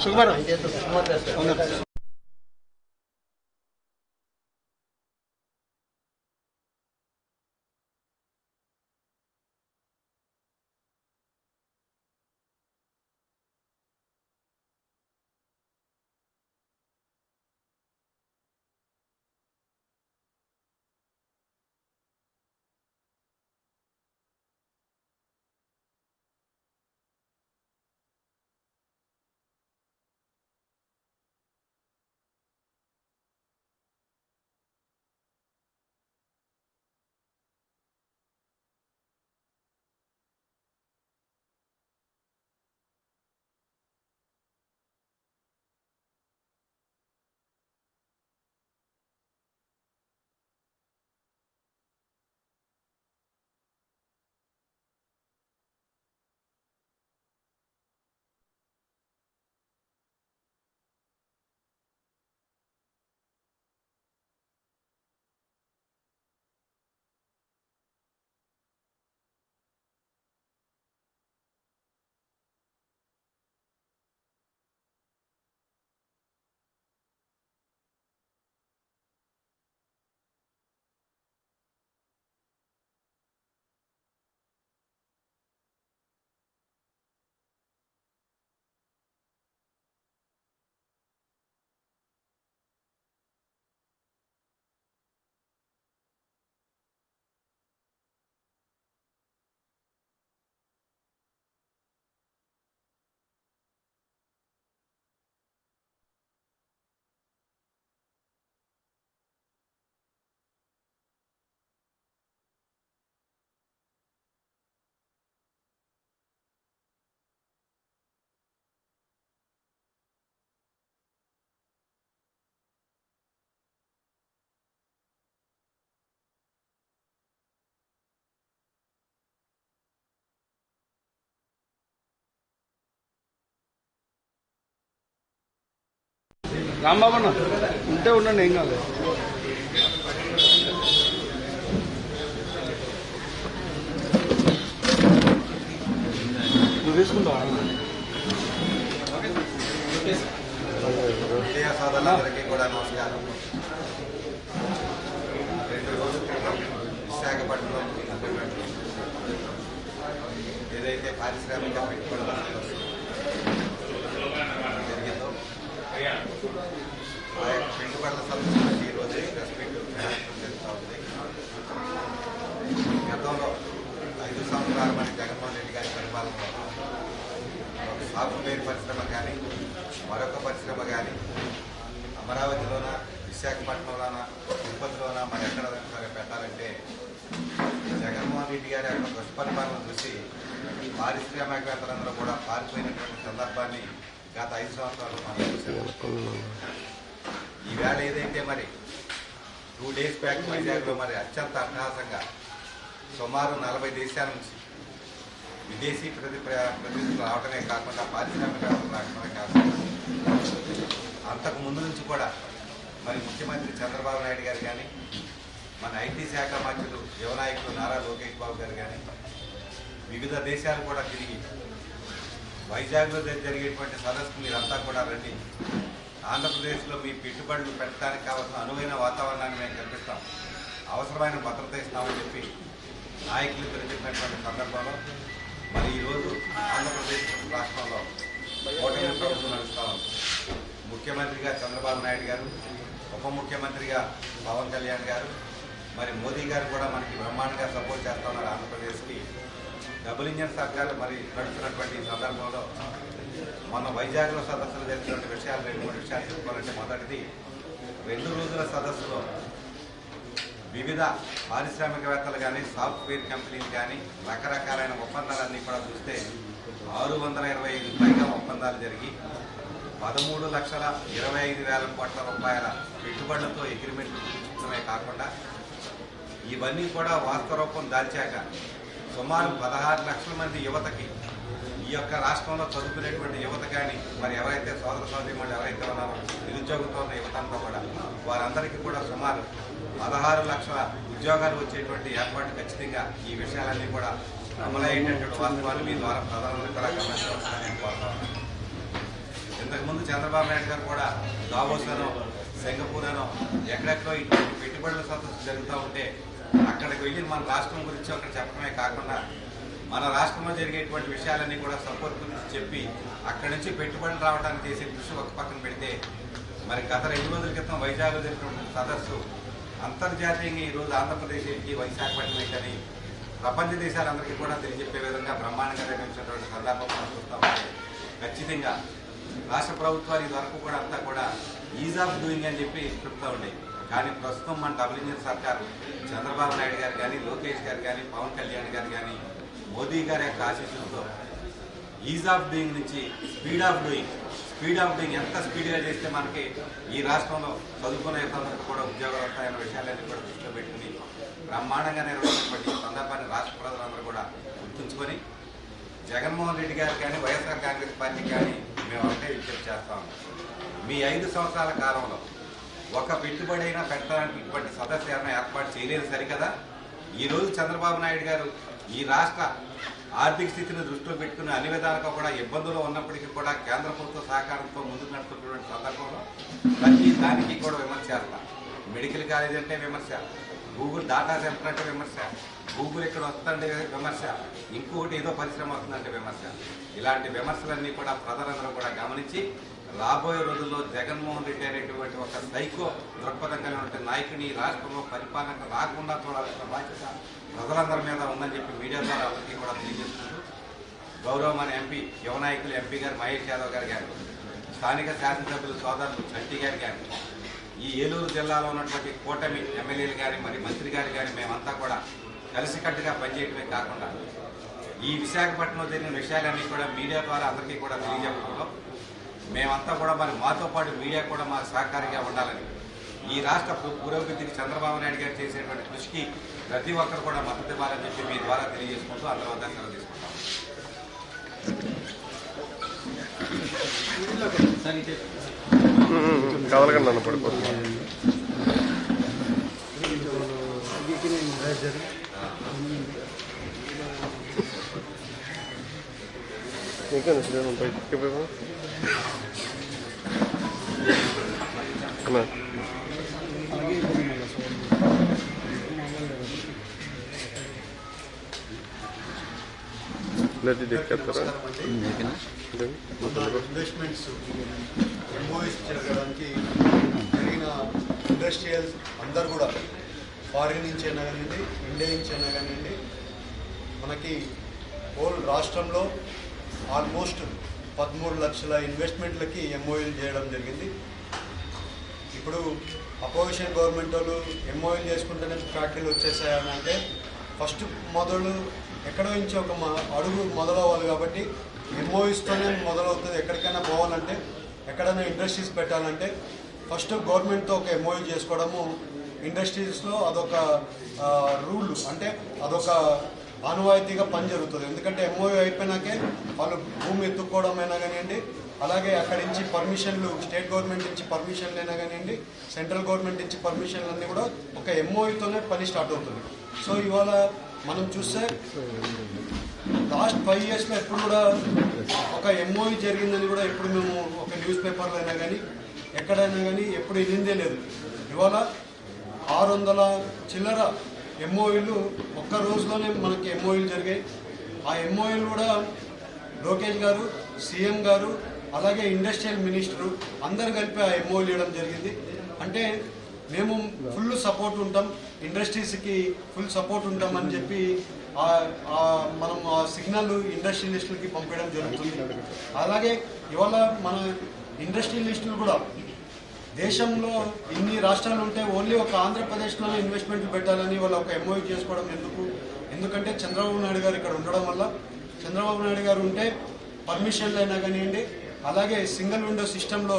Su número. Rambabu అన్న ఉంటే ఉండండి ఏం కాదు. నువ్వు వేసుకుంటావా విజయ సోదరులందరికీ కూడా నమస్కారం. రెండు రోజుల క్రితం ఏదైతే పారిశ్రామిక పెట్టుబడుల సదస్సు జరిగిందో ఆ యొక్క పెట్టుబడుల సదస్సు నుంచి ఈరోజు ప్రెస్ మీట్ జరుగుతూ ఉంది గతంలో ఐదు సంవత్సరాల మన జగన్మోహన్ రెడ్డి గారి పరిపాలనలో ఒక సాఫ్ట్వేర్ పరిశ్రమ కానీ మరొక పరిశ్రమ కానీ అమరావతిలోన విశాఖపట్నంలోన తిరుపతిలోన మరి ఎక్కడ పెట్టాలంటే జగన్మోహన్ రెడ్డి గారి యొక్క దుష్పరిపాలన చూసి పారిశ్రామికవేత్తలందరూ కూడా పారిపోయినటువంటి సందర్భాన్ని గత ఐదు సంవత్సరాలు మనం చూసాము ఈవేళ ఏదైతే మరి టూ డేస్ బ్యాక్ వైజాగ్లో మరి అత్యంత అట్టహాసంగా సుమారు నలభై దేశాల నుంచి విదేశీ ప్రతి ప్రతినిధులు రావడమే కాకుండా పారిశ్రామికవేత్తలు రావడమే కాకుండా అంతకు ముందు నుంచి కూడా మరి ముఖ్యమంత్రి చంద్రబాబు నాయుడు గారు కానీ మన ఐటీ శాఖ మంత్రులు యువనాయకులు నారా లోకేష్ బాబు గారు కానీ వివిధ దేశాలు కూడా తిరిగి వైజాగ్లో జరిగేటువంటి సదస్సుకు మీరంతా కూడా రండి. ఆంధ్రప్రదేశ్లో మీ పెట్టుబడులు పెట్టడానికి కావాల్సిన అనువైన వాతావరణాన్ని మేము కల్పిస్తాం. అవసరమైన భద్రత ఇస్తామని చెప్పి నాయకులు తెలిపినటువంటి సందర్భంలో మరి ఈరోజు ఆంధ్రప్రదేశ్ రాష్ట్రంలో కూటమి ప్రభుత్వం నడుస్తా ఉంది. ముఖ్యమంత్రిగా చంద్రబాబు నాయుడు గారు ఉప ముఖ్యమంత్రిగా పవన్ కళ్యాణ్ గారు మరి మోదీ గారు కూడా మనకి బ్రహ్మాండంగా సపోర్ట్ చేస్తున్నారు ఆంధ్రప్రదేశ్కి. డబుల్ ఇంజన్ సర్కార్ మరి నడుస్తున్నటువంటి సందర్భంలో మన వైజాగ్లో సదస్సులు జరిగినటువంటి విషయాలు రెండు మూడు విషయాలు చెప్పుకోవాలంటే మొదటిది రెండు రోజుల సదస్సులో వివిధ పారిశ్రామికవేత్తలు కానీ సాఫ్ట్వేర్ కంపెనీలు కానీ రకరకాలైన ఒప్పందాలన్నీ కూడా చూస్తే ఆరు వందల ఇరవై ఐదు పైగా ఒప్పందాలు జరిగి పదమూడు లక్షల ఇరవై ఐదు వేల కోట్ల రూపాయల పెట్టుబడులతో అగ్రిమెంట్లు కాకుండా ఇవన్నీ కూడా వాస్తవ రూపం దాల్చాక సుమారు పదహారు లక్షల మంది యువతకి ఈ యొక్క రాష్ట్రంలో చదువుకునేటువంటి యువత కానీ మరి ఎవరైతే సోదర సోదరిమణులు ఎవరైతే ఉన్నారో నిరుద్యోగంతో ఉన్న యువత అంతా కూడా వారందరికీ కూడా సుమారు పదహారు లక్షల ఉద్యోగాలు వచ్చేటువంటి ఏర్పాటు ఖచ్చితంగా ఈ విషయాలన్నీ కూడా అమలయ్యేటటువంటి వాస్తవాలు మీ ద్వారా ప్రధానంగా కూడా గమనించవలసిందని ఇంతకుముందు చంద్రబాబు నాయుడు గారు కూడా దావోస్లోనో సింగపూర్ అనో ఎక్కడెక్కడో ఇటువంటి పెట్టుబడుల సదస్సు జరుగుతూ ఉంటే అక్కడికి వెళ్ళి మన రాష్ట్రం గురించి అక్కడ చెప్పడమే కాకుండా మన రాష్ట్రంలో జరిగేటువంటి విషయాలన్నీ కూడా సపోర్ట్ గురించి చెప్పి అక్కడి నుంచి పెట్టుబడులు రావడానికి చేసే కృషి ఒక పక్కన పెడితే మరి గత రెండు రోజుల క్రితం వైజాగ్లో జరిగినటువంటి సదస్సు అంతర్జాతీయంగా ఈరోజు ఆంధ్రప్రదేశ్ ఏంటి విశాఖపట్నం ఏంటని ప్రపంచ దేశాలందరికీ కూడా తెలియజెప్పే విధంగా బ్రహ్మాండంగా నిర్మించినటువంటి సందర్భం మనం ఖచ్చితంగా రాష్ట్ర ప్రభుత్వాలు ఇది వరకు కూడా అంతా కూడా ఈజ్ ఆఫ్ డూయింగ్ అని చెప్పి చెప్తా ఉండే. కానీ ప్రస్తుతం మన డబుల్ ఇంజిన్ సర్కార్ చంద్రబాబు నాయుడు గారు కానీ లోకేష్ గారు కానీ పవన్ కళ్యాణ్ గారు కానీ మోదీ గారి యొక్క ఆశీస్సులతో ఈజ్ ఆఫ్ డూయింగ్ నుంచి speed of doing speed of doing ఎంత స్పీడ్గా చేస్తే మనకి ఈ రాష్ట్రంలో చదువుకునే యువతలకు కూడా ఉద్యోగాలు వస్తాయన్న విషయాలన్నీ కూడా దృష్టిలో పెట్టుకుని బ్రహ్మాండంగా నిర్వహించినటువంటి సందర్భాన్ని రాష్ట్ర ప్రజలందరూ కూడా గుర్తుంచుకొని జగన్మోహన్ రెడ్డి గారు కానీ వైఎస్ఆర్ కాంగ్రెస్ పార్టీ కానీ మేము ఒకటే విజ్ఞప్తి చేస్తాము మీ ఐదు సంవత్సరాల కాలంలో ఒక పెట్టుబడి అయినా పెట్టడానికి ఇటువంటి సదస్సు ఏమైనా ఏర్పాటు చేయలేదు సరికదా? ఈ రోజు చంద్రబాబు నాయుడు గారు ఈ రాష్ట్ర ఆర్థిక స్థితిని దృష్టిలో పెట్టుకుని అన్ని విధాలుగా కూడా ఇబ్బందులు ఉన్నప్పటికీ కూడా కేంద్ర ప్రభుత్వ సహకారంతో ముందుకు నడుపుతున్నటువంటి సందర్భంలో ప్రతి దానికి కూడా విమర్శ చేస్తాం మెడికల్ కాలేజ్ అంటే విమర్శ గూగుల్ డాటా సెంటర్ అంటే విమర్శ గూగుల్ ఇక్కడ వస్తుందంటే విమర్శ ఇంకొకటి ఏదో పరిశ్రమ వస్తుందంటే విమర్శ. ఇలాంటి విమర్శలన్నీ కూడా ప్రజలందరూ కూడా గమనించి రాబోయే రోజుల్లో జగన్మోహన్ రెడ్డి అనేటువంటి ఒక సైకో దృక్పథం కలిగిన నాయకుని రాష్ట్రంలో పరిపాలన రాకుండా చూడాల్సిన బాధ్యత ప్రజలందరి మీద ఉందని చెప్పి మీడియా ద్వారా అందరికీ కూడా తెలియజేసుకుంటూ గౌరవమైన ఎంపీ యువనాయకులు ఎంపీ గారు మహేష్ యాదవ్ గారు కానీ స్థానిక శాసనసభ్యులు సోదరులు చంటి గారు కానీ ఈ ఏలూరు జిల్లాలో ఉన్నటువంటి కూటమి ఎమ్మెల్యేలు కానీ మరి మంత్రి గారు కానీ మేమంతా కూడా కలిసికట్టుగా పనిచేయడమే కాకుండా ఈ విశాఖపట్నంలో జరిగిన విషయాలన్నీ కూడా మీడియా ద్వారా అందరికీ కూడా తెలియజెప్పడంలో మేమంతా కూడా మరి మాతో పాటు మీడియా కూడా మా సహకారిగా ఉండాలని. ఈ రాష్ట్ర పురోగతికి చంద్రబాబు నాయుడు గారు చేసేటువంటి కృషికి ప్రతి ఒక్కరు కూడా మద్దతు ఇవ్వాలని చెప్పి మీ ద్వారా తెలియజేసుకుంటూ అందరూ సెలవు తీసుకుంటాం. కదలకండి అన్న పడిపోతుంది. ఇంకా శ్రీరామ్ బయటికి పోయినా అన్నా లేదు ఎక్కేస్తారా మన ఇన్వెస్ట్మెంట్స్ ఎంఓఎస్ జరగడానికి జరిగిన ఇండస్ట్రియల్స్ అందరు కూడా ఫారిన్ నుంచి అయినా కానివ్వండి ఇండియా నుంచి అయినా కానివ్వండి మనకి హోల్ రాష్ట్రంలో ఆల్మోస్ట్ పదమూడు లక్షల ఇన్వెస్ట్మెంట్లకి ఎంఓఎల్ చేయడం జరిగింది. ఇప్పుడు అపోజిషన్ గవర్నమెంట్ వాళ్ళు ఎంఓఎల్ చేసుకుంటేనే ఫ్యాక్టరీలు వచ్చేసాయని అంటే ఫస్ట్ మొదలు ఎక్కడో నుంచి ఒక మ- అడుగు మొదలవ్వాలి కాబట్టి ఎంఓఎస్తోనే మొదలవుతుంది. ఎక్కడికైనా పోవాలంటే ఎక్కడైనా ఇండస్ట్రీస్ పెట్టాలంటే ఫస్ట్ గవర్నమెంట్తో ఒక ఎంఓఎల్ చేసుకోవడము ఇండస్ట్రీస్లో అదొక రూల్ అంటే అదొక ఆనవాయితీగా పని జరుగుతుంది. ఎందుకంటే ఎంఓయూ అయిపోయినాకే వాళ్ళు భూమి ఎత్తుక్కోవడం అయినా కానివ్వండి అలాగే అక్కడి నుంచి పర్మిషన్లు స్టేట్ గవర్నమెంట్ నుంచి పర్మిషన్లు అయినా కానివ్వండి సెంట్రల్ గవర్నమెంట్ నుంచి పర్మిషన్లు అన్నీ కూడా ఒక ఎంఓయూతోనే పని స్టార్ట్ అవుతుంది. సో ఇవాళ మనం చూస్తే లాస్ట్ ఫైవ్ ఇయర్స్లో ఎప్పుడు కూడా ఒక ఎంఓయూ జరిగిందని కూడా ఎప్పుడు మేము ఒక న్యూస్ పేపర్లో అయినా కానీ ఎక్కడైనా కానీ ఎప్పుడు వెళ్ళిందే లేదు. ఇవాళ ఆరు వందల చిల్లర ఎంఓఈలు ఒక్క రోజులోనే మనకి ఎంఓఈలు జరిగాయి. ఆ ఎంఓఈలు కూడా లోకేష్ గారు సీఎం గారు అలాగే ఇండస్ట్రియల్ మినిస్టరు అందరు కలిపి ఆ ఎంఓఈలు ఇవ్వడం జరిగింది. అంటే మేము ఫుల్ సపోర్ట్ ఉంటాం ఇండస్ట్రీస్కి ఫుల్ సపోర్ట్ ఉంటాం అని చెప్పి మనం ఆ సిగ్నల్ ఇండస్ట్రియలిస్టులకి పంపించడం జరుగుతుంది. అలాగే ఇవాళ మన ఇండస్ట్రియలిస్టులు కూడా దేశంలో ఇన్ని రాష్ట్రాలు ఉంటే ఓన్లీ ఒక ఆంధ్రప్రదేశ్లో ఇన్వెస్ట్మెంట్లు పెట్టాలని వాళ్ళు ఒక ఎంఓయూ చేసుకోవడం ఎందుకు? ఎందుకంటే చంద్రబాబు నాయుడు గారు ఇక్కడ ఉండడం వల్ల. చంద్రబాబు నాయుడు గారు ఉంటే పర్మిషన్లు అయినా కానివ్వండి అలాగే సింగిల్ విండో సిస్టంలో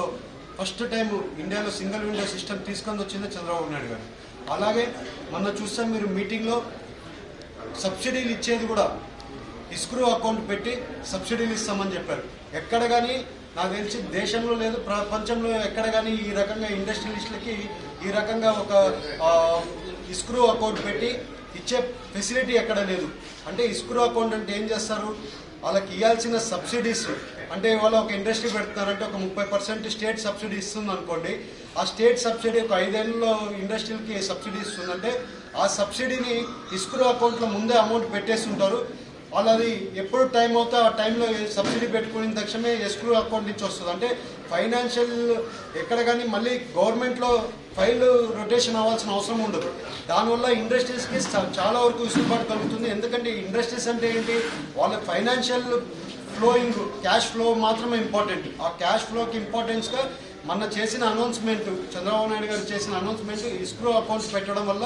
ఫస్ట్ టైం ఇండియాలో సింగిల్ విండో సిస్టమ్ తీసుకొని వచ్చింది చంద్రబాబు నాయుడు గారు. అలాగే మొన్న చూస్తే మీరు మీటింగ్లో సబ్సిడీలు ఇచ్చేది కూడా. ఇస్క్రూ అకౌంట్ పెట్టి సబ్సిడీలు ఇస్తామని చెప్పారు. ఎక్కడ కానీ నాకు తెలిసి దేశంలో లేదు ప్రపంచంలో ఎక్కడ కానీ ఈ రకంగా ఇండస్ట్రియలిస్టులకి ఈ రకంగా ఒక ఇస్క్రూ అకౌంట్ పెట్టి ఇచ్చే ఫెసిలిటీ ఎక్కడ లేదు. అంటే ఇస్క్రూ అకౌంట్ అంటే ఏం చేస్తారు? వాళ్ళకి ఇవ్వాల్సిన సబ్సిడీస్ అంటే ఇవాళ ఒక ఇండస్ట్రీ పెడుతున్నారంటే ఒక ముప్పై పర్సెంట్ స్టేట్ సబ్సిడీ ఇస్తుంది అనుకోండి. ఆ స్టేట్ సబ్సిడీ ఒక ఐదేళ్ళలో ఇండస్ట్రీలకి సబ్సిడీ ఇస్తుందంటే ఆ సబ్సిడీని ఇస్క్రూ అకౌంట్లో ముందే అమౌంట్ పెట్టేసి ఉంటారు వాళ్ళది ఎప్పుడు టైం అవుతా ఆ టైంలో సబ్సిడీ పెట్టుకున్న తక్షణమే ఎస్క్రూ అకౌంట్ నుంచి వస్తుంది. అంటే ఫైనాన్షియల్ ఎక్కడ కానీ మళ్ళీ గవర్నమెంట్లో ఫైల్ రొటేషన్ అవ్వాల్సిన అవసరం ఉండదు. దానివల్ల ఇండస్ట్రీస్కి చాలా వరకు విసులుబాటు కలుగుతుంది. ఎందుకంటే ఇండస్ట్రీస్ అంటే ఏంటి? వాళ్ళ ఫైనాన్షియల్ ఫ్లోయింగ్ క్యాష్ ఫ్లో మాత్రమే ఇంపార్టెంట్ ఆ క్యాష్ ఫ్లోకి ఇంపార్టెన్స్గా మొన్న చేసిన అనౌన్స్మెంట్ చంద్రబాబు నాయుడు గారు చేసిన అనౌన్స్మెంట్ ఇస్క్రో అకౌంట్స్ పెట్టడం వల్ల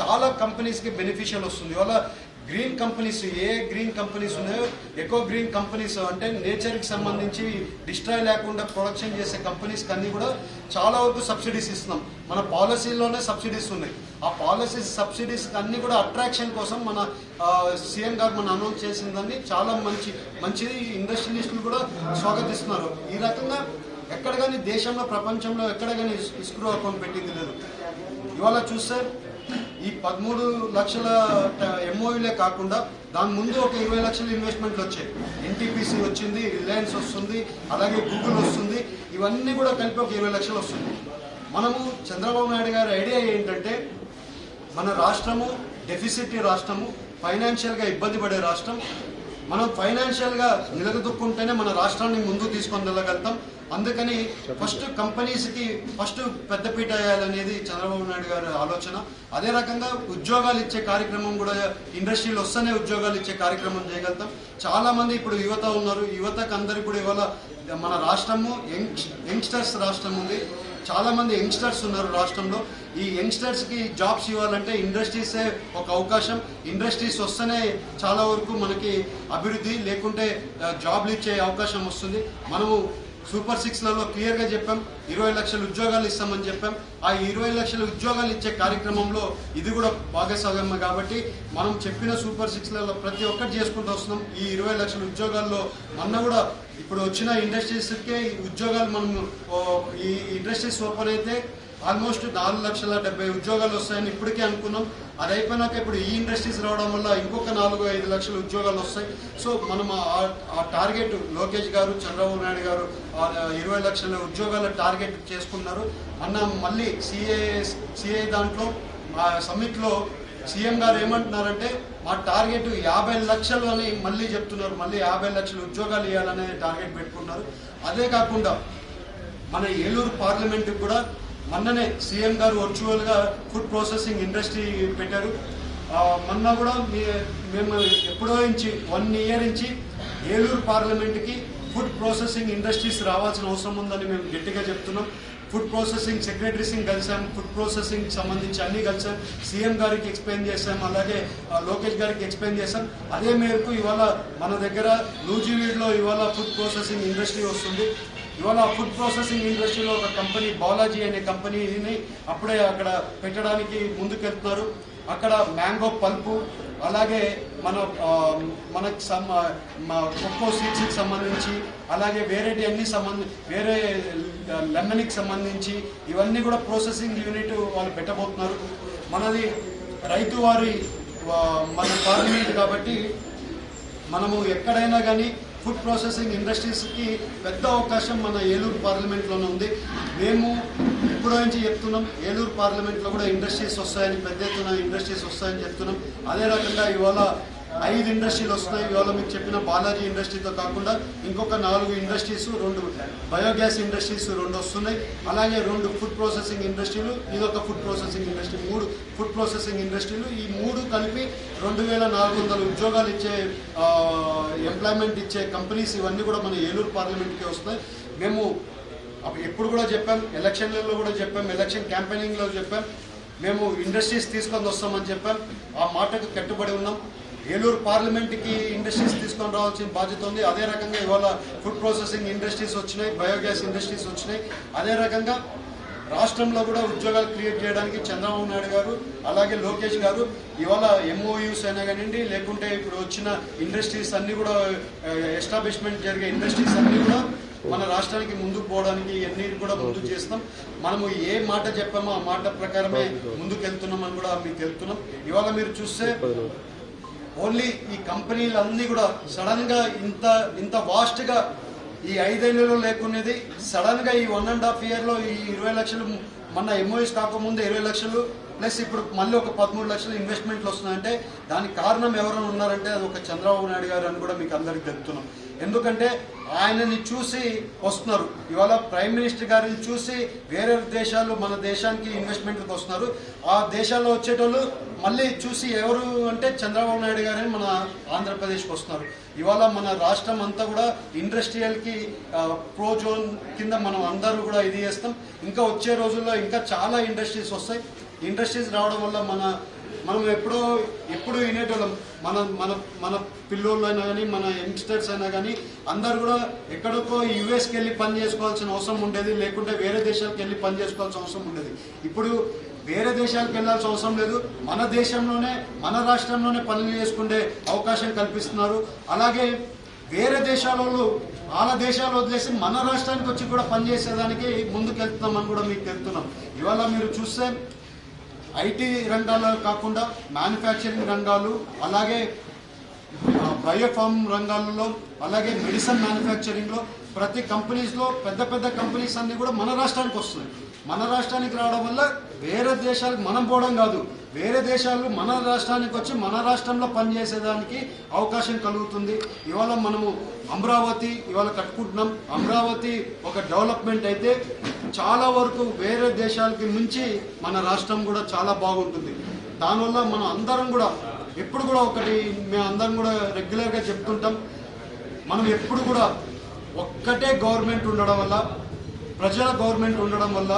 చాలా కంపెనీస్కి బెనిఫిషియల్ వస్తుంది. ఇవాళ గ్రీన్ కంపెనీస్ ఏ గ్రీన్ కంపెనీస్ ఉన్నాయో ఎకో గ్రీన్ కంపెనీస్ అంటే నేచర్కి సంబంధించి డిస్ట్రాయ్ లేకుండా ప్రొడక్షన్ చేసే కంపెనీస్ అన్ని కూడా చాలా వరకు సబ్సిడీస్ ఇస్తున్నాం. మన పాలసీలోనే సబ్సిడీస్ ఉన్నాయి. ఆ పాలసీస్ సబ్సిడీస్ అన్ని కూడా అట్రాక్షన్ కోసం మన సీఎం గారు మన అనౌన్స్ చేసిందని చాలా మంచి మంచిది ఇండస్ట్రియలిస్టులు కూడా స్వాగతిస్తున్నారు. ఈ రకంగా ఎక్కడ కానీ దేశంలో ప్రపంచంలో ఎక్కడ కానీ ఇస్క్రో అకౌంట్ పెట్టింది లేదు. ఇవాళ చూస్తే ఈ పదమూడు లక్షల ఎంఓయూలే కాకుండా దాని ముందు ఒక ఇరవై లక్షల ఇన్వెస్ట్మెంట్లు వచ్చాయి. ఎన్టీపీసీ వచ్చింది రిలయన్స్ వస్తుంది అలాగే గూగుల్ వస్తుంది. ఇవన్నీ కూడా కలిపి ఒక ఇరవై లక్షలు వస్తుంది. మనము చంద్రబాబు నాయుడు గారి ఐడియా ఏంటంటే మన రాష్ట్రము డెఫిసిట్ రాష్ట్రము ఫైనాన్షియల్గా ఇబ్బంది పడే రాష్ట్రం. మనం ఫైనాన్షియల్గా నిలదొక్కుంటేనే మన రాష్ట్రాన్ని ముందుకు తీసుకొని వెళ్ళగలుగుతాం. అందుకని ఫస్ట్ కంపెనీస్కి ఫస్ట్ పెద్దపీట వేయాలనేది చంద్రబాబు నాయుడు గారి ఆలోచన. అదే రకంగా ఉద్యోగాలు ఇచ్చే కార్యక్రమం కూడా ఇండస్ట్రీలో వస్తేనే ఉద్యోగాలు ఇచ్చే కార్యక్రమం చేయగలుగుతాం. చాలా మంది ఇప్పుడు యువత ఉన్నారు. యువతకు అందరికి కూడా ఇవాళ మన రాష్ట్రము యంగ్స్టర్స్ రాష్ట్రం ఉంది. చాలా మంది యంగ్స్టర్స్ ఉన్నారు రాష్ట్రంలో. ఈ యంగ్స్టర్స్కి జాబ్స్ ఇవ్వాలంటే ఇండస్ట్రీసే ఒక అవకాశం. ఇండస్ట్రీస్ వస్తేనే చాలా వరకు మనకి అభివృద్ధి లేకుంటే జాబ్లు ఇచ్చే అవకాశం వస్తుంది. మనము సూపర్ సిక్స్లలో క్లియర్గా చెప్పాం. ఇరవై లక్షల ఉద్యోగాలు ఇస్తామని చెప్పాం. ఆ ఇరవై లక్షల ఉద్యోగాలు ఇచ్చే కార్యక్రమంలో ఇది కూడా భాగస్వామ్యం కాబట్టి మనం చెప్పిన సూపర్ సిక్స్లలో ప్రతి ఒక్కటి చేసుకుంటూ వస్తున్నాం. ఈ ఇరవై లక్షల ఉద్యోగాల్లో మొన్న కూడా ఇప్పుడు వచ్చిన ఇండస్ట్రీస్కే ఉద్యోగాలు మనం ఈ ఇండస్ట్రీస్ ఓపెన్ అయితే ఆల్మోస్ట్ నాలుగు లక్షల డెబ్బై ఉద్యోగాలు వస్తాయని ఇప్పటికే అనుకున్నాం. అది అయిపోయినాక ఇప్పుడు ఈ ఇండస్ట్రీస్ రావడం వల్ల ఇంకొక నాలుగు ఐదు లక్షల ఉద్యోగాలు వస్తాయి. సో మనం ఆ- టార్గెట్ లోకేష్ గారు చంద్రబాబు నాయుడు గారు ఇరవై లక్షల ఉద్యోగాల టార్గెట్ చేసుకున్నారు. అన్న మళ్ళీ సిఏ సిఏ దాంట్లో సమ్మిట్లో సీఎం గారు ఏమంటున్నారంటే మా టార్గెట్ యాభై లక్షలు అని మళ్ళీ చెప్తున్నారు. మళ్ళీ యాభై లక్షలు ఉద్యోగాలు ఇవ్వాలనే టార్గెట్ పెట్టుకున్నారు అదే కాకుండా మన ఏలూరు పార్లమెంట్కి కూడా మొన్ననే సీఎం గారు వర్చువల్గా ఫుడ్ ప్రాసెసింగ్ ఇండస్ట్రీ పెట్టారు. మొన్న కూడా మేము ఎప్పుడో నుంచి వన్ ఇయర్ నుంచి ఏలూరు పార్లమెంట్కి ఫుడ్ ప్రాసెసింగ్ ఇండస్ట్రీస్ రావాల్సిన అవసరం ఉందని మేము గట్టిగా చెప్తున్నాం. ఫుడ్ ప్రాసెసింగ్ సెక్రటరీసింగ్ కలిసాం ఫుడ్ ప్రాసెసింగ్ సంబంధించి అన్ని కలిసాం సీఎం గారికి ఎక్స్ప్లెయిన్ చేశాం అలాగే లోకేష్ గారికి ఎక్స్ప్లెయిన్ చేశాం. అదే మేరకు ఇవాళ మన దగ్గర నూజివీడ్లో ఇవాళ ఫుడ్ ప్రాసెసింగ్ ఇండస్ట్రీ వస్తుంది. ఇవాళ ఫుడ్ ప్రాసెసింగ్ ఇండస్ట్రీలో ఒక కంపెనీ బాలాజీ అనే కంపెనీని అప్పుడే అక్కడ పెట్టడానికి ముందుకెళ్తున్నారు. అక్కడ మ్యాంగో పల్పు అలాగే మన మనకు సమ్ కొక్కో సీడ్స్కి సంబంధించి అలాగే వేరేటి అన్ని సంబంధి వేరే లెమన్కి సంబంధించి ఇవన్నీ కూడా ప్రాసెసింగ్ యూనిట్ వాళ్ళు పెట్టబోతున్నారు. మనది రైతు వారి మన పార్లమెంట్ కాబట్టి మనము ఎక్కడైనా కానీ ఫుడ్ ప్రాసెసింగ్ ఇండస్ట్రీస్కి పెద్ద అవకాశం మన ఏలూరు పార్లమెంట్లోనే ఉంది. మేము ఎప్పుడో నుంచి చెప్తున్నాం ఏలూరు పార్లమెంట్లో కూడా ఇండస్ట్రీస్ వస్తాయని పెద్ద ఎత్తున ఇండస్ట్రీస్ వస్తాయని చెప్తున్నాం. అదే రకంగా ఇవాళ ఐదు ఇండస్ట్రీలు వస్తున్నాయి. ఇవాళ మీకు చెప్పిన బాలాజీ ఇండస్ట్రీతో కాకుండా ఇంకొక నాలుగు ఇండస్ట్రీస్ రెండు బయోగ్యాస్ ఇండస్ట్రీస్ రెండు వస్తున్నాయి. అలాగే రెండు ఫుడ్ ప్రాసెసింగ్ ఇండస్ట్రీలు ఇదొక ఫుడ్ ప్రాసెసింగ్ ఇండస్ట్రీ. మూడు ఫుడ్ ప్రాసెసింగ్ ఇండస్ట్రీలు. ఈ మూడు కలిపి రెండు వేల నాలుగు వందల ఉద్యోగాలు ఇచ్చే ఎంప్లాయ్మెంట్ ఇచ్చే కంపెనీస్ ఇవన్నీ కూడా మన ఏలూరు పార్లమెంట్కి వస్తాయి మేము అప్పుడు ఎప్పుడు కూడా చెప్పాం ఎలక్షన్లలో కూడా చెప్పాం ఎలక్షన్ క్యాంపెయినింగ్లో చెప్పాం. మేము ఇండస్ట్రీస్ తీసుకొని వస్తామని చెప్పాం. ఆ మాటకు కట్టుబడి ఉన్నాం. ఏలూరు పార్లమెంట్కి ఇండస్ట్రీస్ తీసుకొని రావాల్సిన బాధ్యత ఉంది. అదే రకంగా ఇవాళ ఫుడ్ ప్రాసెసింగ్ ఇండస్ట్రీస్ వచ్చినాయి బయోగ్యాస్ ఇండస్ట్రీస్ వచ్చినాయి. అదే రకంగా రాష్ట్రంలో కూడా ఉద్యోగాలు క్రియేట్ చేయడానికి చంద్రబాబు నాయుడు గారు అలాగే లోకేష్ గారు ఇవాళ ఎంఓయూస్ అయినా కానివ్వండి లేకుంటే ఇప్పుడు వచ్చిన ఇండస్ట్రీస్ అన్ని కూడా ఎస్టాబ్లిష్మెంట్ జరిగే ఇండస్ట్రీస్ అన్ని కూడా మన రాష్ట్రానికి ముందుకు పోవడానికి అన్ని కూడా ముందుకు చేస్తున్నాం. మనము ఏ మాట చెప్పామో ఆ మాట ప్రకారమే ముందుకు వెళ్తున్నామని కూడా మీకు తెలుపుతున్నాం. ఇవాళ మీరు చూస్తే ఓన్లీ ఈ కంపెనీలన్నీ కూడా సడన్గా ఇంత ఇంత వాస్ట్గా ఈ ఐదేళ్ళలో లేకునేది సడన్గా ఈ వన్ అండ్ హాఫ్ ఇయర్లో ఈ ఇరవై లక్షలు మొన్న ఎంఓఎస్ కాకముందు ఇరవై లక్షలు ప్లస్ ఇప్పుడు మళ్ళీ ఒక పదమూడు లక్షలు ఇన్వెస్ట్మెంట్లు వస్తున్నాయంటే దానికి కారణం ఎవరైనా ఉన్నారంటే అది ఒక చంద్రబాబు నాయుడు గారు అని కూడా మీకు అందరికి చెప్తున్నాం. ఎందుకంటే ఆయనని చూసి వస్తున్నారు. ఇవాళ ప్రైమ్ మినిస్టర్ గారిని చూసి వేరే దేశాలు మన దేశానికి ఇన్వెస్ట్మెంట్కి వస్తున్నారు. ఆ దేశాల్లో వచ్చేటోళ్ళు మళ్ళీ చూసి ఎవరు అంటే చంద్రబాబు నాయుడు గారని మన ఆంధ్రప్రదేశ్కి వస్తున్నారు. ఇవాళ మన రాష్ట్రం అంతా కూడా ఇండస్ట్రియల్కి ప్రో జోన్ కింద మనం అందరూ కూడా ఇది చేస్తాం. ఇంకా వచ్చే రోజుల్లో ఇంకా చాలా ఇండస్ట్రీస్ వస్తాయి. ఇండస్ట్రీస్ రావడం వల్ల మన మనం ఎప్పుడో ఎప్పుడు వినేటోళ్ళం. మన మన మన పిల్లోళ్ళు అయినా కానీ మన యంగ్స్టర్స్ అయినా కానీ అందరు కూడా ఎక్కడికో యుఎస్కి వెళ్ళి పని చేసుకోవాల్సిన అవసరం ఉండేది. లేకుంటే వేరే దేశాలకు వెళ్ళి పని చేసుకోవాల్సిన అవసరం ఉండేది. ఇప్పుడు వేరే దేశాలకు వెళ్ళాల్సిన అవసరం లేదు. మన దేశంలోనే మన రాష్ట్రంలోనే పనులు చేసుకునే అవకాశం కల్పిస్తున్నారు. అలాగే వేరే దేశాల వాళ్ళ దేశాలు వదిలేసి మన రాష్ట్రానికి వచ్చి కూడా పనిచేసేదానికి ముందుకెళ్తున్నామని కూడా మీకు తెలుపుతున్నాం ఇవాళ మీరు చూస్తే ఐటీ రంగాల్లో కాకుండా మ్యానుఫ్యాక్చరింగ్ రంగాలు అలాగే బయోఫార్మ్ రంగాలలో అలాగే మెడిసిన్ మ్యానుఫ్యాక్చరింగ్లో ప్రతి కంపెనీస్లో పెద్ద పెద్ద కంపెనీస్ అన్నీ కూడా మన రాష్ట్రానికి వస్తున్నాయి. మన రాష్ట్రానికి రావడం వల్ల వేరే దేశాలకు మనం పోవడం కాదు. వేరే దేశాలు మన రాష్ట్రానికి వచ్చి మన రాష్ట్రంలో పనిచేసేదానికి అవకాశం కలుగుతుంది. ఇవాళ మనము అమరావతి ఇవాళ కట్టుకుంటున్నాం. అమరావతి ఒక డెవలప్మెంట్ అయితే చాలా వరకు వేరే దేశాలకి మించి మన రాష్ట్రం కూడా చాలా బాగుంటుంది. దానివల్ల మనం అందరం కూడా ఎప్పుడు కూడా ఒకటి మేము అందరం కూడా రెగ్యులర్గా చెప్తుంటాం. మనం ఎప్పుడు కూడా ఒక్కటే గవర్నమెంట్ ఉండడం వల్ల ప్రజల గవర్నమెంట్ ఉండడం వల్ల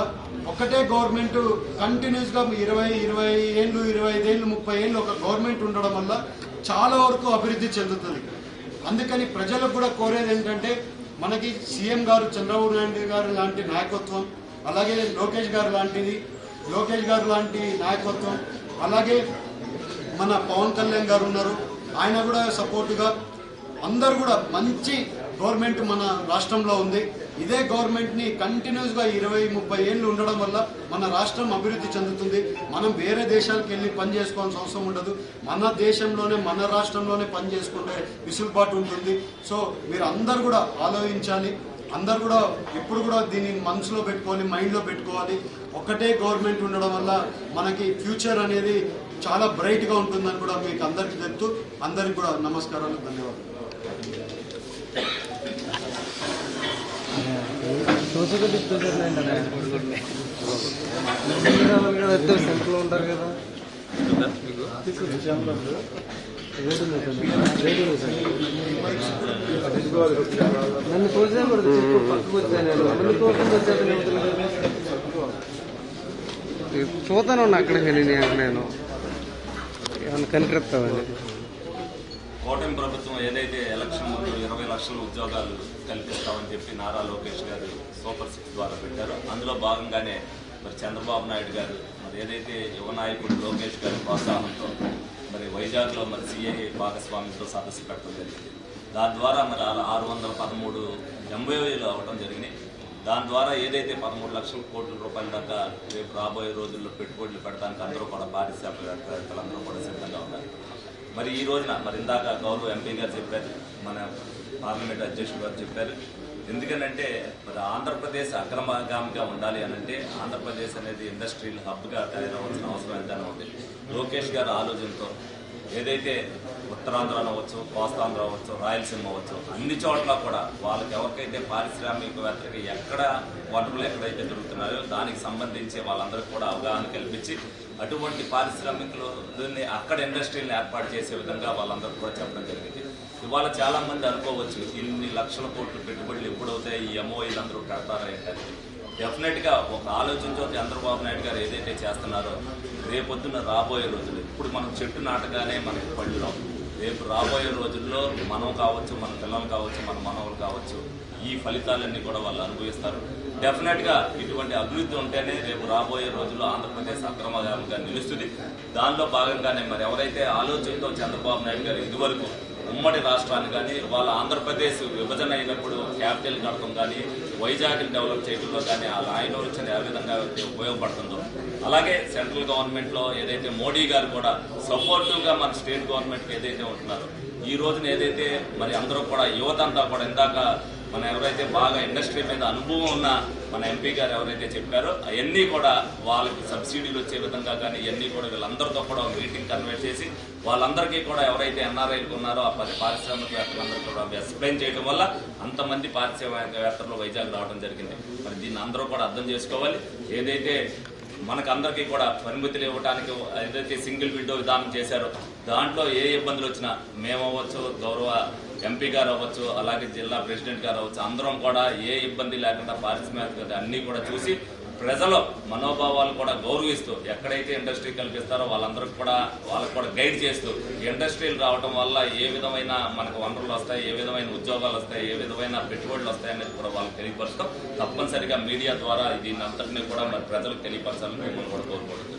ఒకటే గవర్నమెంట్ కంటిన్యూస్గా ఇరవై ఇరవై ఏళ్ళు ఇరవై ఐదేళ్ళు ముప్పై ఏళ్ళు ఒక గవర్నమెంట్ ఉండడం వల్ల చాలా వరకు అభివృద్ధి చెందుతుంది. అందుకని ప్రజలకు కూడా కోరేది ఏంటంటే మనకి సీఎం గారు చంద్రబాబు నాయుడు గారు లాంటి నాయకత్వం అలాగే లోకేష్ గారు లాంటిది లోకేష్ గారు లాంటి నాయకత్వం అలాగే మన పవన్ కళ్యాణ్ గారు ఉన్నారు. ఆయన కూడా సపోర్టుగా అందరు కూడా మంచి గవర్నమెంట్ మన రాష్ట్రంలో ఉంది. ఇదే గవర్నమెంట్ని కంటిన్యూస్గా ఇరవై ముప్పై ఏళ్ళు ఉండడం వల్ల మన రాష్ట్రం అభివృద్ధి చెందుతుంది. మనం వేరే దేశాలకు వెళ్ళి పని చేసుకోవాల్సిన అవసరం ఉండదు. మన దేశంలోనే మన రాష్ట్రంలోనే పని చేసుకుంటే విసులుబాటు ఉంటుంది. సో మీరు అందరు కూడా ఆలోచించాలి. అందరు కూడా ఎప్పుడు కూడా దీన్ని మనసులో పెట్టుకోవాలి మైండ్లో పెట్టుకోవాలి. ఒకటే గవర్నమెంట్ ఉండడం వల్ల మనకి ఫ్యూచర్ అనేది చాలా బ్రైట్గా ఉంటుందని కూడా మీకు అందరికీ చెప్తూ అందరికి కూడా నమస్కారాలు ధన్యవాదాలు. చూసుకుంటే చూసారులేండి అన్న సెంటర్లో ఉంటారు కదా నన్ను తోచే పడదు చెప్పు పక్కకు వచ్చాను నేను నన్ను తోచండి వచ్చేది చూతాను ఉన్నా అక్కడికి వెళ్ళి నేను అక్కడ నేను ఏమన్నా కనిపిస్తామని కూటమి ప్రభుత్వం ఏదైతే ఎలక్షన్ ముందు ఇరవై లక్షల ఉద్యోగాలు కల్పిస్తామని చెప్పి నారా లోకేష్ గారు సూపర్ సిక్స్ ద్వారా పెట్టారు. అందులో భాగంగానే మరి చంద్రబాబు నాయుడు గారు మరి ఏదైతే యువ నాయకుడు లోకేష్ గారి ప్రోత్సాహంతో మరి వైజాగ్లో మరి సిఐ భాగస్వామ్యంతో సదస్సు పెట్టడం జరిగింది. దాని ద్వారా మరి ఆరు- వందల పదమూడు ఎంబీఏలు అవ్వడం జరిగినాయి. దాని ద్వారా ఏదైతే పదమూడు లక్షల కోట్ల రూపాయల దాకా రేపు రాబోయే రోజుల్లో పెట్టుబడులు పెడతానికి అందరూ కూడా పారిశ్రామికవేత్తలందరూ కూడా సిద్ధంగా ఉన్నారు. మరి ఈ రోజున మరి ఇందాక గౌరవ ఎంపీ గారు చెప్పారు మన పార్లమెంట్ అధ్యక్షుడు గారు చెప్పారు. ఎందుకనంటే మరి ఆంధ్రప్రదేశ్ అక్రమగామిగా ఉండాలి అని అంటే ఆంధ్రప్రదేశ్ అనేది ఇండస్ట్రియల్ హబ్గా తయారవలసిన అవసరం ఎంతైనా ఉంది. లోకేష్ గారి ఆలోచనతో ఏదైతే ఉత్తరాంధ్ర అవ్వచ్చు కోస్తాంధ్ర అవ్వచ్చు రాయలసీమ అవ్వచ్చు అన్ని చోట్ల కూడా వాళ్ళకి ఎవరికైతే పారిశ్రామికవేత్తలకి ఎక్కడ వనరులు ఎక్కడైతే దొరుకుతున్నాయో దానికి సంబంధించి వాళ్ళందరికీ కూడా అవగాహన కల్పించి అటువంటి పారిశ్రామికులు అక్కడ ఇండస్ట్రీని ఏర్పాటు చేసే విధంగా వాళ్ళందరూ కూడా చెప్పడం జరిగింది. ఇవాళ చాలా మంది అనుకోవచ్చు ఇన్ని లక్షల కోట్ల పెట్టుబడులు ఎప్పుడవుతాయి ఈ ఎంఓఈలు అందరూ కడతారా ఏంటని డెఫినెట్గా ఒక ఆలోచనతో చంద్రబాబు నాయుడు గారు ఏదైతే చేస్తున్నారో రేపొద్దున రాబోయే రోజులు. ఇప్పుడు మనం చెట్టు నాటగానే మనకి పళ్ళు రావు. రేపు రాబోయే రోజుల్లో మనం కావచ్చు మన పిల్లలు కావచ్చు మన మనవులు కావచ్చు ఈ ఫలితాలన్నీ కూడా వాళ్ళు అనుభవిస్తారు. డెఫినెట్గా ఇటువంటి అభివృద్ధి ఉంటేనే రేపు రాబోయే రోజుల్లో ఆంధ్రప్రదేశ్ అక్రమగామిగా నిలుస్తుంది. దానిలో భాగంగానే మరి ఎవరైతే ఆలోచనతో చంద్రబాబు నాయుడు గారు ఇదివరకు ఉమ్మడి రాష్ట్రాన్ని కానీ వాళ్ళ ఆంధ్రప్రదేశ్ విభజన అయినప్పుడు క్యాపిటల్ కడటం కానీ వైజాగ్ డెవలప్ చేయడంలో కానీ ఆ ఆయన వచ్చిన ఏ విధంగా ఉపయోగపడుతుందో. అలాగే సెంట్రల్ గవర్నమెంట్లో ఏదైతే మోడీ గారు కూడా సపోర్టివ్గా మన స్టేట్ గవర్నమెంట్కి ఏదైతే ఉంటున్నారో ఈ రోజున ఏదైతే మరి అందరూ కూడా యువత అంతా కూడా ఇందాక మన ఎవరైతే బాగా ఇండస్ట్రీ మీద అనుభవం ఉన్న మన ఎంపీ గారు ఎవరైతే చెప్పారో అవన్నీ కూడా వాళ్ళకి సబ్సిడీలు వచ్చే విధంగా కానీ ఇవన్నీ కూడా వీళ్ళందరితో కూడా ఒక మీటింగ్ కన్వర్ట్ చేసి వాళ్ళందరికీ కూడా ఎవరైతే ఎన్ఆర్ఐలు ఉన్నారో ఆ పది పారిశ్రామికవేత్తలందరూ కూడా ఎక్స్ప్లెయిన్ చేయడం వల్ల అంతమంది పారిశ్రామికవేత్తలు వైజాగ్ రావడం జరిగింది. మరి దీన్ని అందరూ కూడా అర్థం చేసుకోవాలి. ఏదైతే మనకు అందరికీ కూడా పరిమితులు ఇవ్వడానికి ఏదైతే సింగిల్ విండో విధానం చేశారో దాంట్లో ఏ ఇబ్బందులు వచ్చినా మేము అవ్వచ్చు గౌరవ ఎంపీ గారు అవ్వచ్చు అలాగే జిల్లా ప్రెసిడెంట్ గారు అవ్వచ్చు అందరం కూడా ఏ ఇబ్బంది లేకుండా పారిశ్రామిక అన్ని కూడా చూసి ప్రజల మనోభావాలు కూడా గౌరవిస్తూ ఎక్కడైతే ఇండస్ట్రీ కల్పిస్తారో వాళ్ళందరికీ కూడా వాళ్ళకి కూడా గైడ్ చేస్తూ ఇండస్ట్రీలు రావడం వల్ల ఏ విధమైన మనకు వనరులు వస్తాయి ఏ విధమైన ఉద్యోగాలు వస్తాయి ఏ విధమైన పెట్టుబడులు వస్తాయి అనేది కూడా వాళ్ళకి తెలియపరచడం తప్పనిసరిగా మీడియా ద్వారా దీన్ని అంతటినీ కూడా మరి ప్రజలకు తెలియపరచాలని మిమ్మల్ని కూడా కోరుకుంటున్నాం.